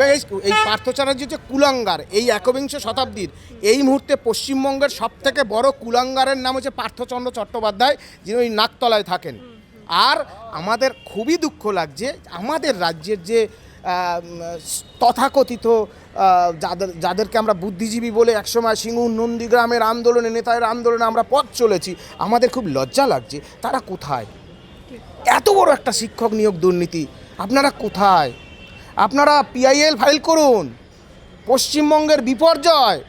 এবং এই এই পার্থ চ্যাটার্জি যে কুলাঙ্গার, এই একবিংশ শতাব্দীর। এই মুহূর্তে পশ্চিমবঙ্গের সব থেকে বড় কুলাঙ্গারের নাম হচ্ছে পার্থচন্দ্র চট্টোপাধ্যায়, যিনি ওই নাকতলায় থাকেন। আর আমাদের খুবই দুঃখ লাগছে, আমাদের রাজ্যের যে তথাকথিত যাদের, যাদেরকে আমরা বুদ্ধিজীবী বলে একসময় সিঙ্গুর নন্দীগ্রামের আন্দোলনে নেতাদের আন্দোলনে আমরা পথ চলেছি, আমাদের খুব লজ্জা লাগছে, তারা কোথায়? এত বড় একটা শিক্ষক নিয়োগ দুর্নীতি, আপনারা কোথায়? আপনারা পিআইএল ফাইল করুন। পশ্চিমবঙ্গের বিপর্যয়।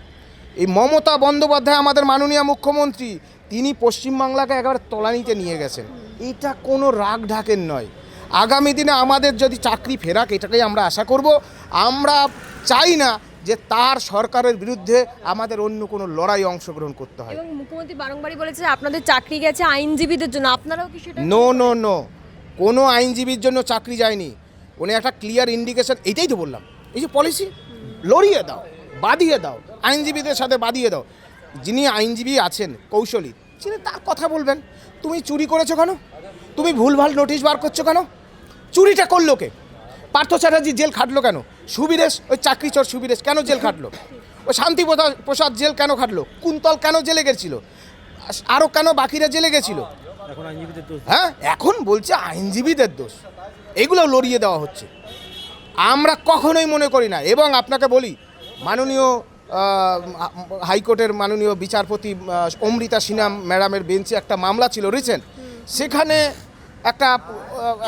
এই মমতা বন্দ্যোপাধ্যায় আমাদের মাননীয় মুখ্যমন্ত্রী তিনি পশ্চিমবাংলাকে একেবারে তলানিতে নিয়ে গেছেন। এটা কোনো রাগ ঢাকের নয়। আগামী দিনে আমাদের যদি চাকরি ফেরাক এটাকেই আমরা আশা করব। আমরা চাই না যে তার সরকারের বিরুদ্ধে আমাদের অন্য কোনো লড়াই অংশগ্রহণ করতে হয়। এবং মুখ্যমন্ত্রী বারংবারই বলেছে আপনাদের চাকরি গেছে আইনজীবীদের জন্য। আপনারাও কি সেটা নো নো নো কোনো আইনজীবীর জন্য চাকরি যায়নি। উনি একটা ক্লিয়ার ইন্ডিকেশন এইটাই তো বললাম। এই যে পলিসি লড়িয়ে দাও বাদিয়ে দাও আইনজীবীদের সাথে বাদিয়ে দাও। যিনি আইনজীবী আছেন কৌশলী তিনি তার কথা বলবেন তুমি চুরি করেছ কেন? তুমি ভুলভাল নোটিশ বার করছ কেন? চুরিটা করল কে? পার্থ চ্যাটার্জি জেল খাটলো কেন? সুবীরেশ ওই চাকরি চোর সুবীরেশ কেন জেল খাটলো? ওই শান্তি প্রসাদ- জেল কেন খাটলো? কুন্তল কেন জেলে গেছিল? আরও কেন বাকিরা জেলে গেছিল? হ্যাঁ এখন বলছে আইনজীবীদের দোষ। এগুলো লড়িয়ে দেওয়া হচ্ছে। আমরা কখনোই মনে করি না। এবং আপনাকে বলি, মাননীয় হাইকোর্টের মাননীয় বিচারপতি অমৃতা সিনহা ম্যাডামের বেঞ্চে একটা মামলা ছিল রিসেন্ট। সেখানে একটা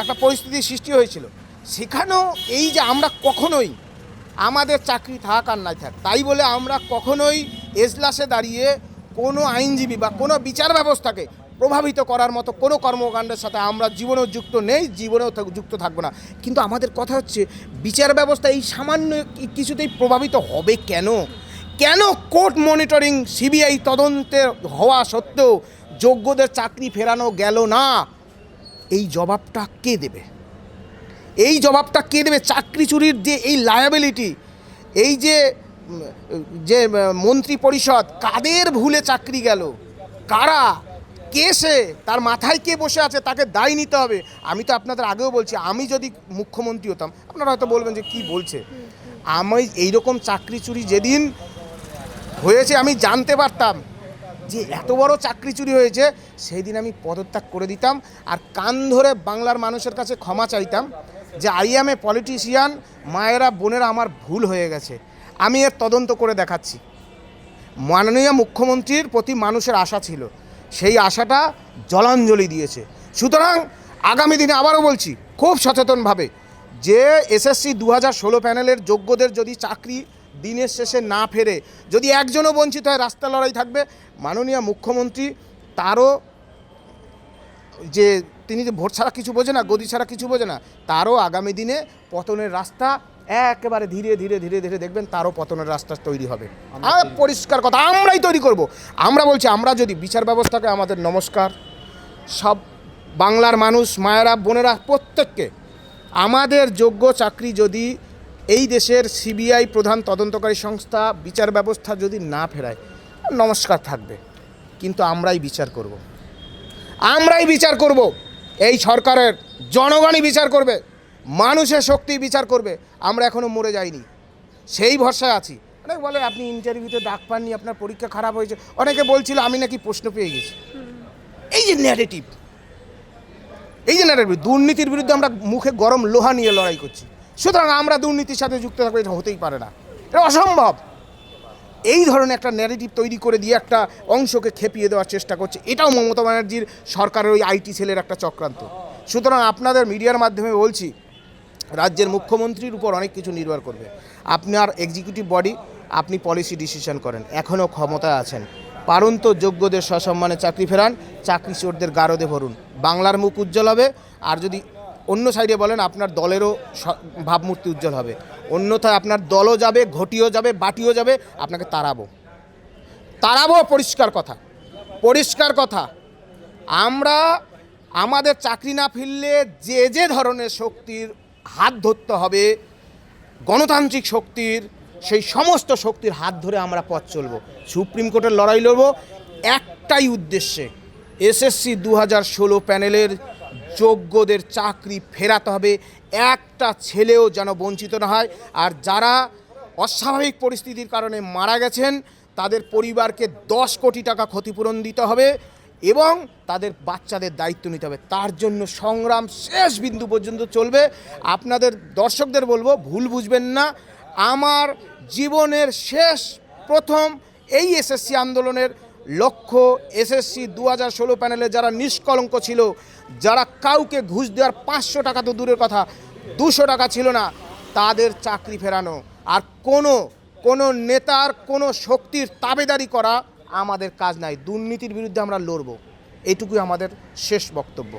একটা পরিস্থিতি সৃষ্টি হয়েছিল। সেখানেও এই যে আমরা কখনোই আমাদের চাকরি থাক আর নাই থাক, তাই বলে আমরা কখনোই এজলাসে দাঁড়িয়ে কোনো আইনজীবী বা কোনো বিচার ব্যবস্থাকে প্রভাবিত করার মতো কোনো কর্মকাণ্ডের সাথে আমরা জীবনেও যুক্ত নেই, জীবনেও যুক্ত থাকব না। কিন্তু আমাদের কথা হচ্ছে, বিচার ব্যবস্থা এই সামান্য কিছুতেই প্রভাবিত হবে কেন? কেন কোর্ট মনিটরিং সিবিআই তদন্তে হওয়া সত্ত্বেও যোগ্যদের চাকরি ফেরানো গেল না? এই জবাবটা কে দেবে? এই জবাবটা কে দেবে? চাকরি চুরির যে এই লায়াবিলিটি এই যে যে মন্ত্রী পরিষদ কাদের ভুলে চাকরি গেল? কারা কে সে? তার মাথায় কে বসে আছে? তাকে দায় নিতে হবে। আমি তো আপনাদের আগেও বলছি, আমি যদি মুখ্যমন্ত্রী হতাম, আপনারা হয়তো বলবেন যে কি বলছে? আমি এইরকম চাকরি চুরি যেদিন হয়েছে, আমি জানতে পারতাম যে এত বড় চাকরি চুরি হয়েছে সেই দিন আমি পদত্যাগ করে দিতাম আর কান ধরে বাংলার মানুষের কাছে ক্ষমা চাইতাম যে আই এম এ পলিটিশিয়ান মায়েরা, বোনেরা আমার ভুল হয়ে গেছে। আমি এর তদন্ত করে দেখাচ্ছি। মাননীয় মুখ্যমন্ত্রীর প্রতি মানুষের আশা ছিল। সেই আশাটা জলাঞ্জলি দিয়েছে। সুতরাং আগামী দিনে আবারও বলছি, খুব সচেতনভাবে যে এসএসসি দু হাজার ষোলো প্যানেলের যোগ্যদের যদি চাকরি দিনের শেষে না ফেরে, যদি একজনও বঞ্চিত হয় রাস্তা লড়াই থাকবে, মাননীয় মুখ্যমন্ত্রী তারও যে তিনি যে ভোট ছাড়া কিছু বোঝে না, গদি ছাড়া কিছু বোঝে না, তারও আগামী দিনে পতনের রাস্তা একেবারে ধীরে ধীরে ধীরে ধীরে দেখবেন তারও পতনের রাস্তা তৈরি হবে। আর পরিষ্কার কথা আমরাই তৈরি করব। আমরা বলছি আমরা যদি বিচার ব্যবস্থাকে আমাদের নমস্কার সব বাংলার মানুষ মায়েরা বোনেরা প্রত্যেককে আমাদের যোগ্য চাকরি যদি এই দেশের সিবিআই প্রধান তদন্তকারী সংস্থা বিচার ব্যবস্থা যদি না ফেরায় নমস্কার থাকবে। কিন্তু আমরাই বিচার করব। আমরাই বিচার করব। এই সরকারের জনগণই বিচার করবে। মানুষের শক্তি বিচার করবে আমরা এখনও মরে যাইনি। সেই ভরসায় আছি। অনেক বলে আপনি ইন্টারভিউতে ডাক পাননি আপনার পরীক্ষা খারাপ হয়েছে। অনেকে বলছিল আমি নাকি প্রশ্ন পেয়ে গেছি। এই যে ন্যারেটিভ এই যে ন্যারেটিভ দুর্নীতির বিরুদ্ধে আমরা মুখে গরম লোহা নিয়ে লড়াই করছি। সুতরাং আমরা দুর্নীতির সাথে যুক্ত থাকব এটা হতেই পারে না। এটা অসম্ভব। এই ধরনের একটা ন্যারেটিভ তৈরি করে দিয়ে একটা অংশকে খেপিয়ে দেওয়ার চেষ্টা করছে। এটাও মমতা ব্যানার্জির সরকারের ওই আইটি সেলের একটা চক্রান্ত। সুতরাং আপনাদের মিডিয়ার মাধ্যমে বলছি রাজ্যের মুখ্যমন্ত্রীর উপর অনেক কিছু নির্ভর করবে। আপনার এক্সিকিউটিভ বডি আপনি পলিসি ডিসিশন করেন। এখনও ক্ষমতায় আছেন। পারুন তো যোগ্যদের সসম্মানে চাকরি ফেরান, চাকরি চোরদের গারদে ভরুন। বাংলার মুখ উজ্জ্বল হবে, আর যদি অন্য সাইডে বলেন, আপনার দলেরও ভাবমূর্তি উজ্জ্বল হবে। অন্যথায় আপনার দলও যাবে, ঘটিও যাবে, বাটিও যাবে, আপনাকে তাড়াবো। তাড়াবো পরিষ্কার কথা। পরিষ্কার কথা। আমরা আমাদের চাকরি না ফিরলে যে যে ধরনের শক্তির হাত ধরতে হবে গণতান্ত্রিক শক্তির, সেই সমস্ত শক্তির হাত ধরে আমরা পথ চলব। সুপ্রিম কোর্টের লড়াই লড়ব। একটাই উদ্দেশ্যে এসএসসি দু হাজার ষোলো প্যানেলের যোগ্যদের চাকরি ফেরাতে হবে। একটা ছেলেও যেন বঞ্চিত না হয়। আর যারা অস্বাভাবিক পরিস্থিতির কারণে মারা গেছেন, তাদের পরিবারকে দশ কোটি টাকা ক্ষতিপূরণ দিতে হবে। এবং তাদের বাচ্চাদের দায়িত্ব নিতে হবে। তার জন্য সংগ্রাম শেষ বিন্দু পর্যন্ত চলবে। আপনাদের দর্শকদের বলব, ভুল বুঝবেন না। আমার জীবনের শেষ প্রথম এই এসএসসি আন্দোলনের লক্ষ্য এসএসসি দু হাজার ষোলো প্যানেলে যারা নিষ্কলঙ্ক ছিল, যারা কাউকে ঘুষ দেওয়ার পাঁচশো টাকা তো দূরের কথা, দুশো টাকা ছিল না, তাদের চাকরি ফেরানো। আর কোনো কোনো নেতার কোনো শক্তির তাবেদারি করা আমাদের কাজ নাই দুর্নীতির বিরুদ্ধে আমরা লড়ব। এটুকুই আমাদের শেষ বক্তব্য।